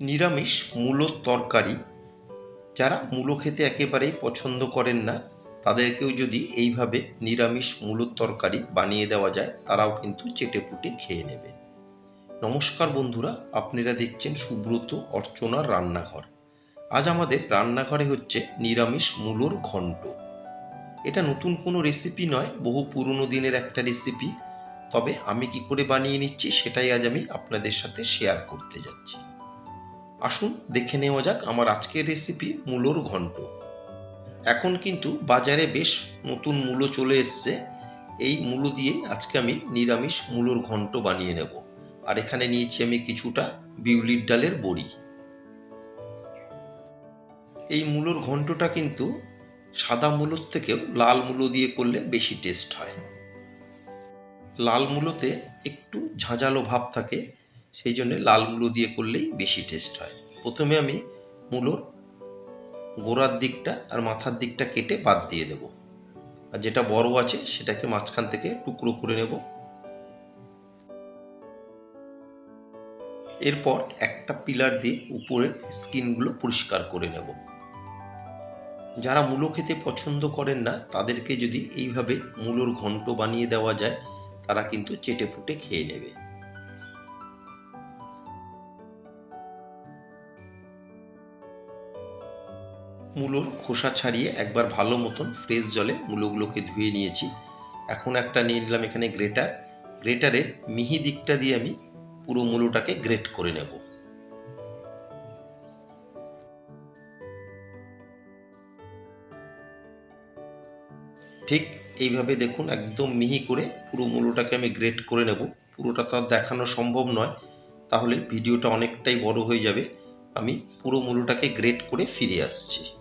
নিরামিষ মূলোর তরকারি যারা মূলো খেতে একেবারেই পছন্দ করেন না, তাদেরকেও যদি এইভাবে নিরামিষ মূলোর তরকারি বানিয়ে দেওয়া যায়, তারাও কিন্তু চেটে পুটে খেয়ে নেবে নমস্কার বন্ধুরা, আপনারা দেখছেন সুব্রত অর্চনার রান্নাঘর। আজ আমাদের রান্নাঘরে হচ্ছে নিরামিষ মূলোর ঘন্ট এটা নতুন কোনো রেসিপি নয়, বহু পুরনো দিনের একটা রেসিপি। তবে আমি কি করে বানিয়ে নিচ্ছি, সেটাই আজ আমি আপনাদের সাথে শেয়ার করতে যাচ্ছি। আসুন দেখে নেওয়া যাক আমার আজকের রেসিপি মূলোর ঘন্ট। এখন কিন্তু বাজারে বেশ নতুন মূলো চলে এসছে। এই মূলো দিয়ে আজকে আমি নিরামিষ মূলোর ঘন্ট বানিয়ে নেব। আর এখানে নিয়েছি আমি কিছুটা বিউলির ডালের বড়ি। এই মূলোর ঘন্টটা কিন্তু সাদা মূলোর থেকেও লাল মূলো দিয়ে করলে বেশি টেস্ট হয়। লাল মূলোতে একটু ঝাঁঝালো ভাব থাকে। সেই জন্য লাল মূলো দিয়ে করলেই বেশি টেস্ট হয়। প্রথমে আমি মূলোর গোড়ার দিকটা আর মাথার দিকটা কেটে বাদ দিয়ে দেব। আর যেটা বড় আছে সেটাকে মাঝখান থেকে টুকরো করে নেব। এরপর একটা পিলার দিয়ে উপরের স্কিনগুলো পরিষ্কার করে নেব। যারা মূলো খেতে পছন্দ করেন না, তাদেরকে যদি এইভাবে মূলোর ঘন্ট বানিয়ে দেওয়া যায়, তারা কিন্তু চেটে পুটে খেয়ে নেবে। মূলোর খোসা ছাড়িয়ে একবার ভালো মতন ফ্রেশ জলে মূলোগুলোকে ধুয়ে নিয়েছি। এখন একটা নিয়ে নিলাম এখানে গ্রেটার। গ্রেটারের মিহি দিকটা দিয়ে আমি পুরো মূলোটাকে গ্রেট করে নেব। ঠিক এইভাবে দেখুন, একদম মিহি করে পুরো মূলোটাকে আমি গ্রেট করে নেব। পুরোটা তো আর দেখানো সম্ভব নয়। তাহলে ভিডিওটা অনেকটাই বড় হয়ে যাবে। আমি পুরো মূলোটাকে গ্রেট করে ফিরে আসছি।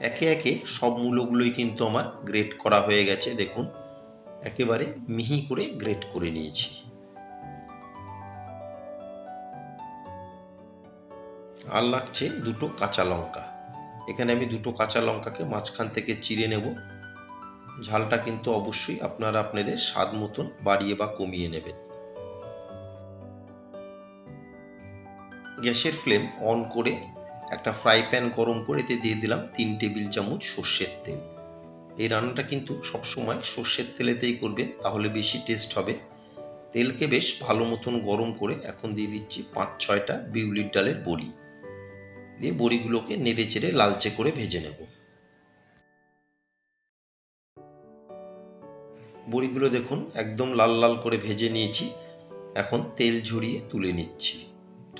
একে একে সব মূলোগুলোই কিন্তু আমার গ্রেট করা হয়ে গেছে, দেখুন। একেবারে মিহি করে গ্রেট করে নিয়েছি। আর লাগছে দুটো কাঁচা লঙ্কা। এখানে আমি দুটো কাঁচা লঙ্কাকে মাঝখান থেকে চিড়ে নেব। ঝালটা কিন্তু অবশ্যই আপনারা আপনাদের স্বাদ মতন বাড়িয়ে বা কমিয়ে নেবেন। গ্যাসের ফ্লেম অন করে একটা ফ্রাই প্যান গরম করে এতে দিয়ে দিলাম তিন টেবিল চামচ সর্ষের তেল। এই রান্নাটা কিন্তু সবসময় সর্ষের তেলেতেই করবেন তাহলে বেশি টেস্ট হবে। তেলকে বেশ ভালো মতন গরম করে এখন দিয়ে দিচ্ছি পাঁচ ছয়টা বিউলির ডালের বড়ি। দিয়ে বড়িগুলোকে নেড়ে চেড়ে লালচে করে ভেজে নেব। বড়িগুলো দেখুন একদম লাল লাল করে ভেজে নিয়েছি। এখন তেল ঝরিয়ে তুলে নিচ্ছি।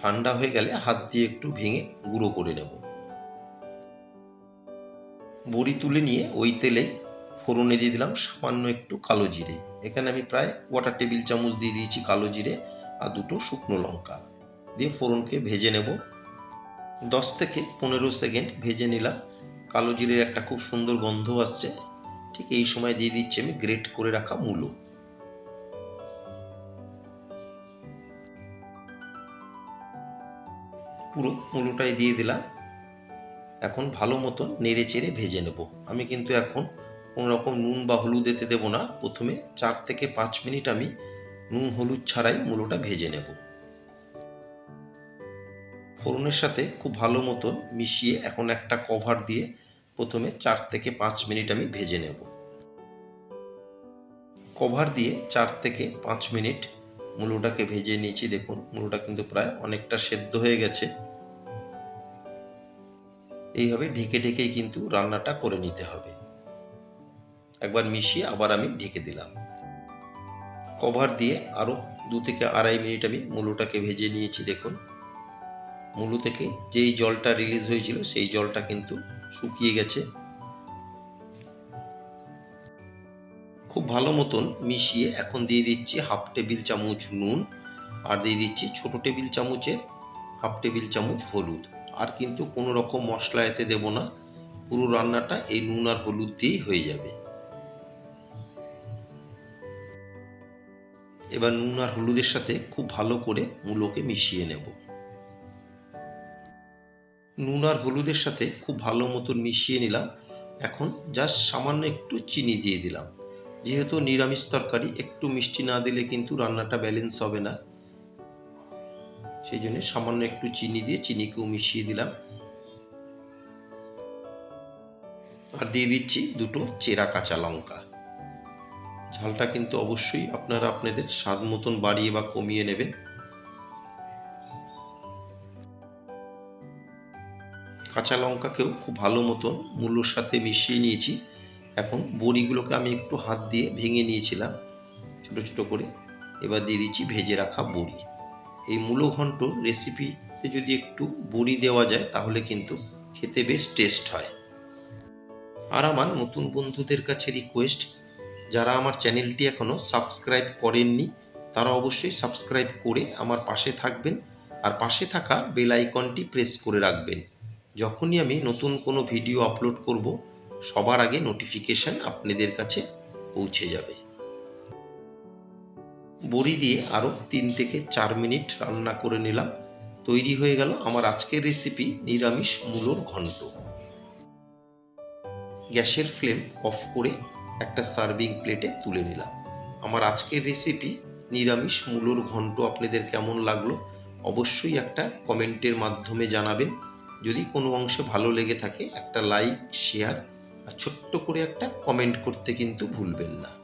ঠান্ডা হয়ে গেলে হাত দিয়ে একটু ভেঙে গুঁড়ো করে নেব। বড়ি তুলে নিয়ে ওই তেলে ফোড়নে দিয়ে দিলাম সামান্য একটু কালো জিরে। এখানে আমি প্রায় কোয়াটার টেবিল চামচ দিয়ে দিয়েছি কালো জিরে আর দুটো শুকনো লঙ্কা। দিয়ে ফোড়নকে ভেজে নেব। দশ থেকে পনেরো সেকেন্ড ভেজে নিলাম। কালো জিরের একটা খুব সুন্দর গন্ধ আসছে। ঠিক এই সময় দিয়ে দিচ্ছি আমি গ্রেট করে রাখা মূলো। পুরো মূলোটাই দিয়ে দিলাম। এখন ভালো মতন নেড়ে চেড়ে ভেজে নেব। আমি কিন্তু এখন কোনো রকম নুন বা হলুদ এতে দেবো না। প্রথমে চার থেকে পাঁচ মিনিট আমি নুন হলুদ ছাড়াই মূলোটা ভেজে নেব। ফোড়নের সাথে খুব ভালো মতন মিশিয়ে এখন একটা কভার দিয়ে প্রথমে চার থেকে পাঁচ মিনিট আমি ভেজে নেব। কভার দিয়ে চার থেকে পাঁচ মিনিট মূলোটাকে ভেজে নিয়েছি, দেখুন, মূলোটা কিন্তু প্রায় অনেকটা সেদ্ধ হয়ে গেছে। এইভাবে ঢেকে ঢেকেই কিন্তু রান্নাটা করে নিতে হবে। একবার মিশিয়ে আবার আমি ঢেকে দিলাম। কভার দিয়ে আরও দু থেকে আড়াই মিনিট আমি মূলোটাকে ভেজে নিয়েছি, দেখুন। মূলো থেকে যেই জলটা রিলিজ হয়েছিল, সেই জলটা কিন্তু শুকিয়ে গেছে। খুব ভালো মতন মিশিয়ে এখন দিয়ে দিচ্ছি হাফ টেবিল চামচ নুন আর দিয়ে দিচ্ছি ছোট টেবিল চামচের হাফ টেবিল চামচ হলুদ। আর কিন্তু কোনো রকম মশলা এতে দেব না, পুরো রান্নাটা এই নুন আর হলুদ দিয়েই হয়ে যাবে। এবার নুন আর হলুদের সাথে খুব ভালো করে মূলোকে মিশিয়ে নেব। নুন আর হলুদের সাথে খুব ভালো মতন মিশিয়ে নিলাম। এখন জাস্ট সামান্য একটু চিনি দিয়ে দিলাম। যেহেতু নিরামিষ তরকারি, একটু মিষ্টি না দিলে কিন্তু রান্নাটা ব্যালেন্স হবে না। সেই জন্য সামান্য একটু চিনি দিয়ে চিনিকেও মিশিয়ে দিলাম। আর দিয়ে দিচ্ছি দুটো চেরা কাঁচা লঙ্কা। ঝালটা কিন্তু অবশ্যই আপনারা আপনাদের স্বাদ মতন বাড়িয়ে বা কমিয়ে নেবেন। কাঁচা লঙ্কাকেও খুব ভালো মতন মূলোর সাথে মিশিয়ে নিয়েছি। এখন বড়িগুলোকে আমি একটু হাত দিয়ে ভেঙে নিয়েছিলাম, ছোট ছোট করে। এবার দিয়ে দিচ্ছি ভেজে রাখা বড়ি। এই মূলো ঘন্টর রেসিপিতে যদি একটু বড়ি দেওয়া যায়, তাহলে কিন্তু খেতে বেশ টেস্ট হয়। আর আমার নতুন বন্ধুদের কাছে রিকোয়েস্ট যারা আমার চ্যানেলটি এখনও সাবস্ক্রাইব করেননি, তারা অবশ্যই সাবস্ক্রাইব করে আমার পাশে থাকবেন। আর পাশে থাকা বেল আইকনটি প্রেস করে রাখবেন। যখনই আমি নতুন কোনো ভিডিও আপলোড করব সবার আগে নোটিফিকেশান আপনাদের কাছে পৌঁছে যাবে। বড়ি দিয়ে আরও তিন থেকে চার মিনিট রান্না করে নিলাম। তৈরি হয়ে গেল আমার আজকের রেসিপি নিরামিষ মূলোর ঘন্ট। গ্যাসের ফ্লেম অফ করে একটা সার্ভিং প্লেটে তুলে নিলাম। আমার আজকের রেসিপি নিরামিষ মূলোর ঘন্ট আপনাদের কেমন লাগল অবশ্যই একটা কমেন্টের মাধ্যমে জানাবেন। যদি কোনো অংশে ভালো লেগে থাকে, একটা লাইক শেয়ার আর ছোট্ট করে একটা কমেন্ট করতে কিন্তু ভুলবেন না।